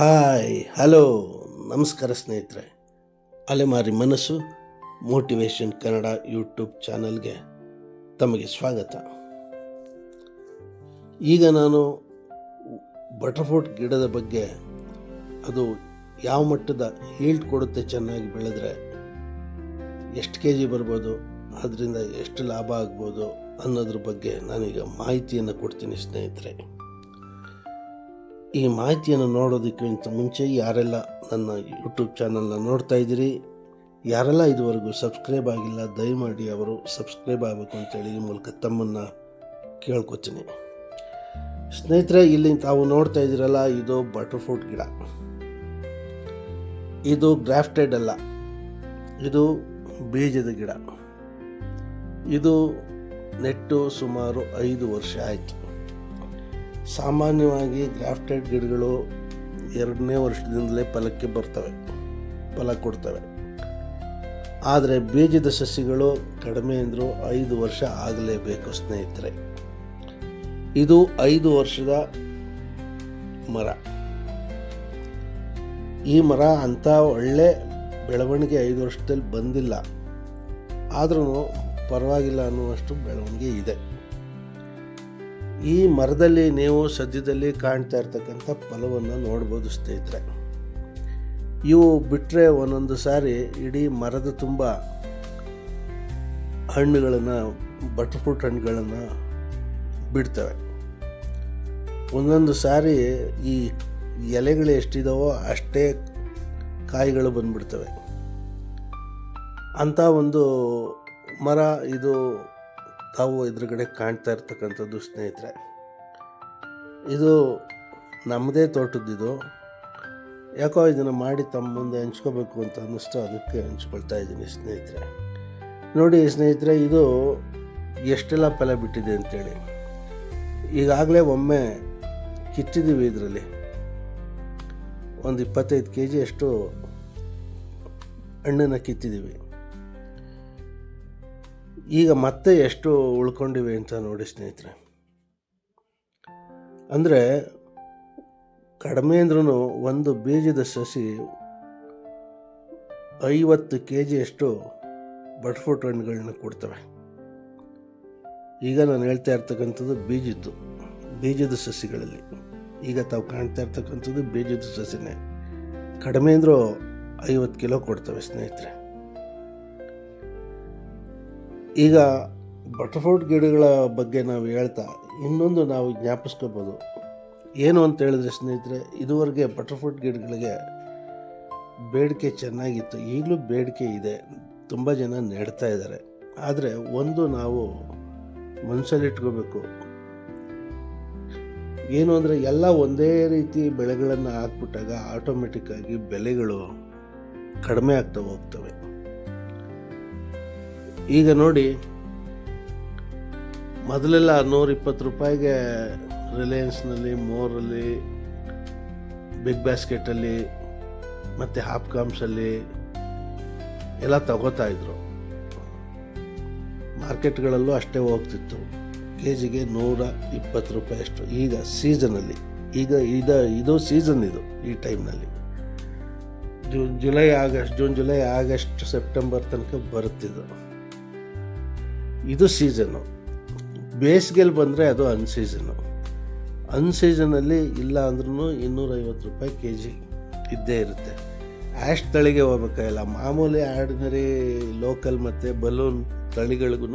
Hi, hello, ನಮಸ್ಕಾರ ಸ್ನೇಹಿತರೆ. ಅಲೆಮಾರಿ ಮನಸ್ಸು, ಮೋಟಿವೇಶನ್ ಕನ್ನಡ ಯೂಟ್ಯೂಬ್ ಚಾನಲ್ಗೆ ತಮಗೆ ಸ್ವಾಗತ. ಈಗ ನಾನು ಬಟರ್ಫ್ರೂಟ್ ಗಿಡದ ಬಗ್ಗೆ ಅದು ಯಾವ ಮಟ್ಟದ ಈಲ್ಡ್ ಕೊಡುತ್ತೆ ಚೆನ್ನಾಗಿ ಬೆಳೆದ್ರೆ ಎಷ್ಟು ಕೆ ಜಿ ಬರ್ಬೋದು, ಅದರಿಂದ ಎಷ್ಟು ಲಾಭ ಆಗ್ಬೋದು ಅನ್ನೋದ್ರ ಬಗ್ಗೆ ನಾನೀಗ ಮಾಹಿತಿಯನ್ನು ಕೊಡ್ತೀನಿ ಸ್ನೇಹಿತರೆ. ಈ ಮಾಹಿತಿಯನ್ನು ನೋಡೋದಕ್ಕಿಂತ ಮುಂಚೆ ಯಾರೆಲ್ಲ ನನ್ನ ಯೂಟ್ಯೂಬ್ ಚಾನಲ್ನ ನೋಡ್ತಾ ಇದ್ದೀರಿ, ಯಾರೆಲ್ಲ ಇದುವರೆಗೂ ಸಬ್ಸ್ಕ್ರೈಬ್ ಆಗಿಲ್ಲ, ದಯಮಾಡಿ ಅವರು ಸಬ್ಸ್ಕ್ರೈಬ್ ಆಗಬೇಕು ಅಂತೇಳಿ ಈ ಮೂಲಕ ತಮ್ಮನ್ನು ಕೇಳ್ಕೊತೀನಿ. ಸ್ನೇಹಿತರೆ, ಇಲ್ಲಿ ತಾವು ನೋಡ್ತಾ ಇದ್ದೀರಲ್ಲ, ಇದು ಬಟರ್ಫ್ರೂಟ್ ಗಿಡ. ಇದು ಗ್ರಾಫ್ಟೆಡ್ ಅಲ್ಲ, ಇದು ಬೀಜದ ಗಿಡ. ಇದು ನೆಟ್ಟು ಸುಮಾರು ಐದು ವರ್ಷ ಆಯಿತು. ಸಾಮಾನ್ಯವಾಗಿ ಗ್ರಾಫ್ಟೆಡ್ ಗಿಡಗಳು ಎರಡನೇ ವರ್ಷದಿಂದಲೇ ಫಲಕ್ಕೆ ಬರ್ತವೆ, ಫಲ ಕೊಡ್ತವೆ. ಆದರೆ ಬೀಜದ ಸಸಿಗಳು ಕಡಿಮೆ ಅಂದರೂ ಐದು ವರ್ಷ ಆಗಲೇಬೇಕು ಸ್ನೇಹಿತರೆ. ಇದು ಐದು ವರ್ಷದ ಮರ. ಈ ಮರ ಅಂಥ ಒಳ್ಳೆ ಬೆಳವಣಿಗೆ ಐದು ವರ್ಷದಲ್ಲಿ ಬಂದಿಲ್ಲ. ಆದ್ರೂ ಪರವಾಗಿಲ್ಲ ಅನ್ನುವಷ್ಟು ಬೆಳವಣಿಗೆ ಇದೆ. ಈ ಮರದಲ್ಲಿ ನೀವು ಸದ್ಯದಲ್ಲಿ ಕಾಣ್ತಾ ಇರ್ತಕ್ಕಂಥ ಫಲವನ್ನು ನೋಡ್ಬೋದು ಸ್ನೇಹಿತರೆ. ಇವು ಬಿಟ್ಟರೆ ಒಂದೊಂದು ಸಾರಿ ಇಡೀ ಮರದ ತುಂಬ ಹಣ್ಣುಗಳನ್ನು ಬಟರ್ಫ್ರೂಟ್ ಹಣ್ಣುಗಳನ್ನು ಬಿಡ್ತವೆ. ಒಂದೊಂದು ಸಾರಿ ಈ ಎಲೆಗಳು ಎಷ್ಟಿದಾವೋ ಅಷ್ಟೇ ಕಾಯಿಗಳು ಬಂದ್ಬಿಡ್ತವೆ. ಅಂಥ ಒಂದು ಮರ ಇದು ತಾವು ಎದುರುಗಡೆ ಕಾಣ್ತಾ ಇರ್ತಕ್ಕಂಥದ್ದು ಸ್ನೇಹಿತರೆ. ಇದು ನಮ್ಮದೇ ತೋಟದ್ದಿದು. ಯಾಕೋ ಇದನ್ನು ಮಾಡಿ ತಮ್ಮ ಮುಂದೆ ಹಂಚ್ಕೋಬೇಕು ಅಂತ ಅನ್ನಿಸ್ತು, ಅದಕ್ಕೆ ಹಂಚ್ಕೊಳ್ತಾ ಇದ್ದೀನಿ ಸ್ನೇಹಿತರೆ. ನೋಡಿ ಸ್ನೇಹಿತರೆ, ಇದು ಎಷ್ಟೆಲ್ಲ ಫಲ ಬಿಟ್ಟಿದೆ ಅಂತೇಳಿ. ಈಗಾಗಲೇ ಒಮ್ಮೆ ಕಿತ್ತಿದ್ದೀವಿ ಇದರಲ್ಲಿ. ಒಂದು ಇಪ್ಪತ್ತೈದು ಕೆ ಜಿಯಷ್ಟು ಹಣ್ಣನ್ನು ಕಿತ್ತಿದ್ದೀವಿ. ಈಗ ಮತ್ತೆ ಎಷ್ಟು ಉಳ್ಕೊಂಡಿವೆ ಅಂತ ನೋಡಿ ಸ್ನೇಹಿತರೆ. ಅಂದರೆ ಕಡಿಮೆ ಅಂದ್ರೂ ಒಂದು ಬೀಜದ ಸಸಿ ಐವತ್ತು ಕೆ ಜಿಯಷ್ಟು ಬಟ್ಫೋಟ್ ಹಣ್ಣುಗಳನ್ನ ಕೊಡ್ತವೆ. ಈಗ ನಾನು ಹೇಳ್ತಾ ಇರ್ತಕ್ಕಂಥದ್ದು ಬೀಜದ್ದು, ಬೀಜದ ಸಸಿಗಳಲ್ಲಿ. ಈಗ ತಾವು ಕಾಣ್ತಾ ಇರ್ತಕ್ಕಂಥದ್ದು ಬೀಜದ ಸಸಿನೇ. ಕಡಿಮೆ ಅಂದರೂ ಐವತ್ತು ಕಿಲೋ ಕೊಡ್ತವೆ ಸ್ನೇಹಿತರೆ. ಈಗ ಬಟರ್ಫ್ರೂಟ್ ಗಿಡಗಳ ಬಗ್ಗೆ ನಾವು ಹೇಳ್ತಾ, ಇನ್ನೊಂದು ನಾವು ಜ್ಞಾಪಿಸ್ಕೋಬೋದು. ಏನು ಅಂತ ಹೇಳಿದ್ರೆ ಸ್ನೇಹಿತರೆ, ಇದುವರೆಗೆ ಬಟರ್ಫ್ರೂಟ್ ಗಿಡಗಳಿಗೆ ಬೇಡಿಕೆ ಚೆನ್ನಾಗಿತ್ತು. ಈಗಲೂ ಬೇಡಿಕೆ ಇದೆ. ತುಂಬ ಜನ ನೆಡ್ತಾ ಇದ್ದಾರೆ. ಆದರೆ ಒಂದು ನಾವು ಮನಸ್ಸಲ್ಲಿಟ್ಕೋಬೇಕು ಏನು ಅಂದರೆ ಎಲ್ಲ ಒಂದೇ ರೀತಿ ಬೆಳೆಗಳನ್ನು ಹಾಕ್ಬಿಟ್ಟಾಗ ಆಟೋಮೆಟಿಕ್ಕಾಗಿ ಬೆಲೆಗಳು ಕಡಿಮೆ ಆಗ್ತಾ ಹೋಗ್ತವೆ. ಈಗ ನೋಡಿ, ಮೊದಲೆಲ್ಲ ನೂರಿಪ್ಪತ್ತು ರೂಪಾಯಿಗೆ ರಿಲಯನ್ಸ್ನಲ್ಲಿ, ಮೋರಲ್ಲಿ, ಬಿಗ್ ಬ್ಯಾಸ್ಕೆಟಲ್ಲಿ, ಮತ್ತು ಹಾಪ್ಕಾಮ್ಸಲ್ಲಿ ಎಲ್ಲ ತಗೋತಾ ಇದ್ರು. ಮಾರ್ಕೆಟ್ಗಳಲ್ಲೂ ಅಷ್ಟೇ ಹೋಗ್ತಿತ್ತು. ಕೆ ಜಿಗೆ ನೂರ ಇಪ್ಪತ್ತು ರೂಪಾಯಿ ಅಷ್ಟು ಈಗ ಸೀಸನಲ್ಲಿ, ಈಗ ಇದು ಇದು ಸೀಸನ್ ಇದು ಈ ಟೈಮ್ನಲ್ಲಿ. June, July August, June, July August, September ತನಕ ಬರುತ್ತಿದ್ದು. ಇದು ಸೀಸನ್ನು ಬೇಸಿಗೆಲಿ ಬಂದರೆ ಅದು ಅನ್ಸೀಸನ್ನು ಅನ್ಸೀಸನಲ್ಲಿ ಇಲ್ಲ ಅಂದ್ರೂ ಇನ್ನೂರೈವತ್ತು ರೂಪಾಯಿ ಕೆ ಜಿ ಇದ್ದೇ ಇರುತ್ತೆ. ಆ್ಯಶ್ ತಳಿಗೆ ಹೋಗ್ಬೇಕಾಗಿಲ್ಲ. ಮಾಮೂಲಿ ಆರ್ಡಿನರಿ ಲೋಕಲ್ ಮತ್ತು ಬಲೂನ್ ತಳಿಗಳಿಗೂ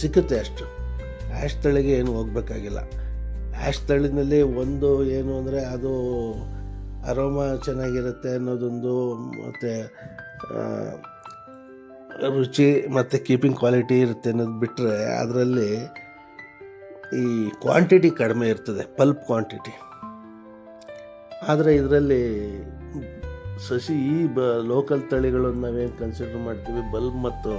ಸಿಕ್ಕುತ್ತೆ ಅಷ್ಟು. ಆ್ಯಶ್ ತಳಿಗೆ ಏನು ಹೋಗ್ಬೇಕಾಗಿಲ್ಲ. ಆ್ಯಶ್ ತಳಿನಲ್ಲಿ ಒಂದು ಏನು ಅಂದರೆ ಅದು ಅರೋಮಾ ಚೆನ್ನಾಗಿರುತ್ತೆ ಅನ್ನೋದೊಂದು ಮತ್ತು ರುಚಿ ಮತ್ತು ಕೀಪಿಂಗ್ ಕ್ವಾಲಿಟಿ ಇರುತ್ತೆ ಅನ್ನೋದು ಬಿಟ್ಟರೆ ಅದರಲ್ಲಿ ಈ ಕ್ವಾಂಟಿಟಿ ಕಡಿಮೆ ಇರ್ತದೆ ಪಲ್ಪ್ ಕ್ವಾಂಟಿಟಿ ಆದರೆ ಇದರಲ್ಲಿ ಸಸಿ ಈ ಬ ಲೋಕಲ್ ತಳಿಗಳನ್ನು ನಾವೇನು ಕನ್ಸಿಡರ್ ಮಾಡ್ತೀವಿ? ಬಲ್ಬ್ ಮತ್ತು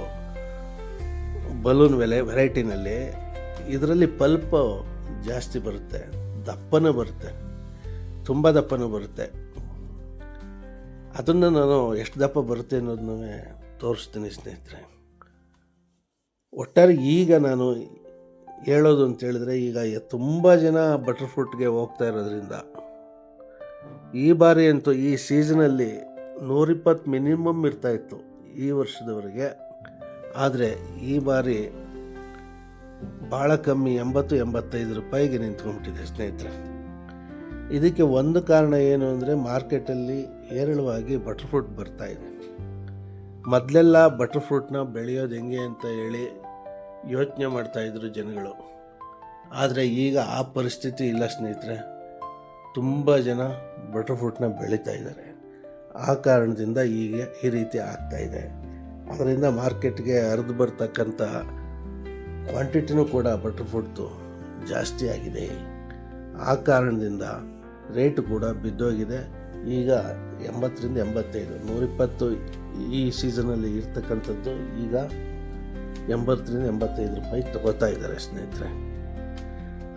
ಬಲೂನ್ ಬೆಲೆ ವೆರೈಟಿನಲ್ಲಿ ಇದರಲ್ಲಿ ಪಲ್ಪ್ ಜಾಸ್ತಿ ಬರುತ್ತೆ, ದಪ್ಪನೂ ಬರುತ್ತೆ, ತುಂಬ ದಪ್ಪನೂ ಬರುತ್ತೆ. ಅದನ್ನು ನಾನು ಎಷ್ಟು ದಪ್ಪ ಬರುತ್ತೆ ಅನ್ನೋದನ್ನೇ ತೋರಿಸ್ತೀನಿ ಸ್ನೇಹಿತರೆ. ಒಟ್ಟಾರೆ ಈಗ ನಾನು ಹೇಳೋದು ಅಂತ ಹೇಳಿದ್ರೆ ಈಗ ತುಂಬ ಜನ ಬಟರ್ ಫ್ರೂಟ್ಗೆ ಹೋಗ್ತಾ ಇರೋದ್ರಿಂದ ಈ ಬಾರಿ ಅಂತೂ ಈ ಸೀಸನಲ್ಲಿ ನೂರಿಪ್ಪತ್ತು ಮಿನಿಮಮ್ ಇರ್ತಾಯಿತ್ತು ಈ ವರ್ಷದವರೆಗೆ. ಆದರೆ ಈ ಬಾರಿ ಭಾಳ ಕಮ್ಮಿ ಎಂಬತ್ತು, ಎಂಬತ್ತೈದು ರೂಪಾಯಿಗೆ ನಿಂತ್ಕೊಂಡ್ಬಿಟ್ಟಿದೆ ಸ್ನೇಹಿತರೆ. ಇದಕ್ಕೆ ಒಂದು ಕಾರಣ ಏನು ಅಂದರೆ ಮಾರ್ಕೆಟಲ್ಲಿ ಹೇರಳವಾಗಿ ಬಟರ್ ಫ್ರೂಟ್ ಬರ್ತಾ ಇದೆ. ಮೊದಲೆಲ್ಲ ಬಟರ್ ಫ್ರೂಟ್ನ ಬೆಳೆಯೋದು ಹೆಂಗೆ ಅಂತ ಹೇಳಿ ಯೋಚನೆ ಮಾಡ್ತಾಯಿದ್ರು ಜನಗಳು. ಆದರೆ ಈಗ ಆ ಪರಿಸ್ಥಿತಿ ಇಲ್ಲ ಸ್ನೇಹಿತರೆ. ತುಂಬ ಜನ ಬಟರ್ ಫ್ರೂಟ್ನ ಬೆಳೀತಾ ಇದ್ದಾರೆ. ಆ ಕಾರಣದಿಂದ ಈಗ ಈ ರೀತಿ ಆಗ್ತಾಯಿದೆ ಅದರಿಂದ ಮಾರ್ಕೆಟ್ಗೆ ಹರಿದು ಬರ್ತಕ್ಕಂಥ ಕ್ವಾಂಟಿಟಿನೂ ಕೂಡ ಬಟರ್ ಫ್ರೂಟ್ದು ಜಾಸ್ತಿ ಆಗಿದೆ. ಆ ಕಾರಣದಿಂದ ರೇಟ್ ಕೂಡ ಬಿದ್ದೋಗಿದೆ. ಈಗ ಎಂಬತ್ತರಿಂದ ಎಂಬತ್ತೈದು, ನೂರಿಪ್ಪತ್ತು ಈ ಸೀಸನಲ್ಲಿ ಇರ್ತಕ್ಕಂಥದ್ದು ಈಗ ಎಂಬತ್ತರಿಂದ ಎಂಬತ್ತೈದು ರೂಪಾಯಿ ತಗೋತಾ ಇದ್ದಾರೆ ಸ್ನೇಹಿತರೆ.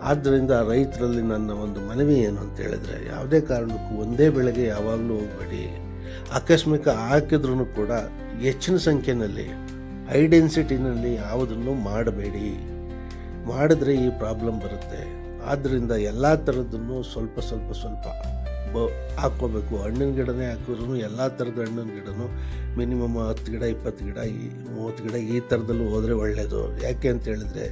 ಆದ್ದರಿಂದ ರೈತರಲ್ಲಿ ನನ್ನ ಒಂದು ಮನವಿ ಏನು ಅಂತ ಹೇಳಿದ್ರೆ, ಯಾವುದೇ ಕಾರಣಕ್ಕೂ ಒಂದೇ ಬೆಳೆಗೆ ಯಾವಾಗಲೂ ಹೋಗಬೇಡಿ. ಆಕಸ್ಮಿಕ ಹಾಕಿದ್ರೂ ಕೂಡ ಹೆಚ್ಚಿನ ಸಂಖ್ಯೆಯಲ್ಲಿ ಹೈ ಡೆನ್ಸಿಟಿನಲ್ಲಿ ಯಾವುದನ್ನು ಮಾಡಬೇಡಿ. ಮಾಡಿದ್ರೆ ಈ ಪ್ರಾಬ್ಲಮ್ ಬರುತ್ತೆ. ಆದ್ದರಿಂದ ಎಲ್ಲ ಥರದ್ದನ್ನು ಸ್ವಲ್ಪ ಸ್ವಲ್ಪ ಸ್ವಲ್ಪ ಬ ಹಾಕ್ಕೋಬೇಕು. ಹಣ್ಣಿನ ಗಿಡನೇ ಹಾಕಿದ್ರು ಎಲ್ಲ ಥರದ ಹಣ್ಣಿನ ಗಿಡನೂ ಮಿನಿಮಮ್ ಹತ್ತು ಗಿಡ, ಇಪ್ಪತ್ತು ಗಿಡ, ಈ ಮೂವತ್ತು ಗಿಡ ಈ ಥರದಲ್ಲೂ ಹೋದರೆ ಒಳ್ಳೆಯದು ಯಾಕೆ ಅಂತ ಹೇಳಿದ್ರೆ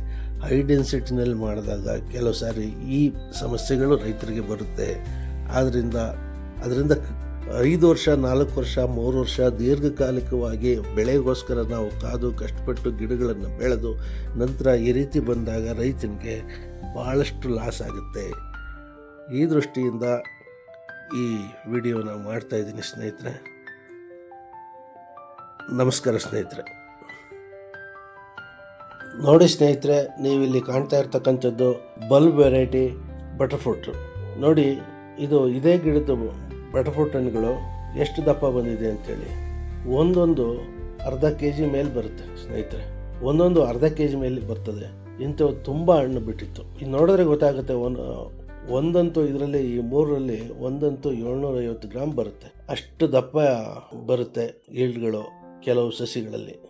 ಹೈ ಡೆನ್ಸಿಟಿನಲ್ಲಿ ಮಾಡಿದಾಗ ಕೆಲವು ಸಾರಿ ಈ ಸಮಸ್ಯೆಗಳು ರೈತರಿಗೆ ಬರುತ್ತೆ. ಆದ್ದರಿಂದ ಅದರಿಂದ ಐದು ವರ್ಷ, ನಾಲ್ಕು ವರ್ಷ, ಮೂರು ವರ್ಷ ದೀರ್ಘಕಾಲಿಕವಾಗಿ ಬೆಳೆಗೋಸ್ಕರ ನಾವು ಕಾದು, ಕಷ್ಟಪಟ್ಟು ಗಿಡಗಳನ್ನು ಬೆಳೆದು ನಂತರ ಈ ರೀತಿ ಬಂದಾಗ ರೈತನಿಗೆ ಭಾಳಷ್ಟು ಲಾಸ್ ಆಗುತ್ತೆ. ಈ ದೃಷ್ಟಿಯಿಂದ ಈ ವಿಡಿಯೋನ ಮಾಡ್ತಾ ಇದ್ದೀನಿ ಸ್ನೇಹಿತರೆ. ನಮಸ್ಕಾರ ಸ್ನೇಹಿತರೆ. ನೋಡಿ ಸ್ನೇಹಿತರೆ ನೀವು ಇಲ್ಲಿ ಕಾಣ್ತಾ ಇರ್ತಕ್ಕಂಥದ್ದು ಬಲ್ಬ್ ವೆರೈಟಿ ಬಟರ್ ಫ್ರೂಟ್ ನೋಡಿ, ಇದು ಇದೇ ಗಿಡದ ಬಟರ್ ಫ್ರೂಟ್ ಹಣ್ಣುಗಳು ಎಷ್ಟು ದಪ್ಪ ಬಂದಿದೆ ಅಂತೇಳಿ. ಒಂದೊಂದು ಅರ್ಧ ಕೆ ಜಿ ಮೇಲೆ ಬರುತ್ತೆ ಸ್ನೇಹಿತರೆ. ಒಂದೊಂದು ಅರ್ಧ ಕೆ ಜಿ ಮೇಲೆ ಬರ್ತದೆ. ಇಂಥವು ತುಂಬ ಹಣ್ಣು ಬಿಟ್ಟಿತ್ತು. ಇದು ನೋಡಿದ್ರೆ ಗೊತ್ತಾಗುತ್ತೆ ಒಂದು ಒಂದಂತೂ ಇದರಲ್ಲಿ ಈ ಮೂರರಲ್ಲಿ ಒಂದಂತೂ ಏಳ್ನೂರ ಐವತ್ತು ಗ್ರಾಮ್ ಬರುತ್ತೆ. ಅಷ್ಟು ದಪ್ಪ ಬರುತ್ತೆ ಈಲ್ಡ್ಗಳು ಕೆಲವು ಸಸಿಗಳಲ್ಲಿ.